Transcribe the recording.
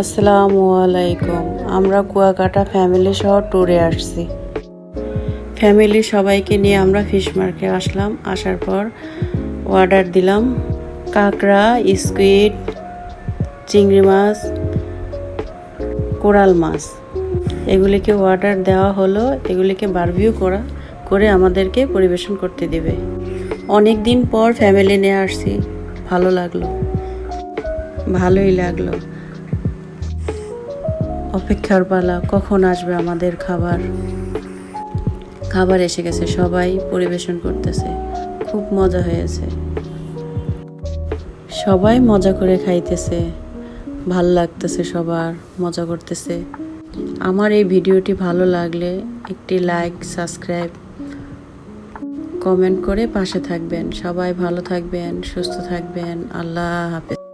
আসসালামু আলাইকুম। আমরা কুয়াকাটা ফ্যামিলি সহ ট্যুরে আসছি। ফ্যামিলি সবাইকে নিয়ে আমরা ফিশ মার্কেট আসলাম। আসার পর অর্ডার দিলাম। কাঁকড়া স্কুইড চিংড়ি মাছ, কোরাল মাছ। এগুলিকে অর্ডার দেওয়া হলো। এগুলিকে বারভিউ করা, করে আমাদেরকে পরিবেশন করতে দেবে। অনেক দিন পর ফ্যামিলি নিয়ে আসছি। ভালো লাগল। ভালোই লাগল। অপেক্ষার পালা, কখন আসবে আমাদের খাবার? খাবার এসে গেছে, সবাই পরিবেশন করতেছে। খুব মজা হয়েছে। সবাই মজা করে খাইতেছে। ভালো লাগতেছে সবার, মজা করতেছে। আমার এই ভিডিওটি ভালো লাগলে একটি লাইক, সাবস্ক্রাইব, কমেন্ট করে পাশে থাকবেন। সবাই ভালো থাকবেন, সুস্থ থাকবেন। আল্লাহ হাফেজ।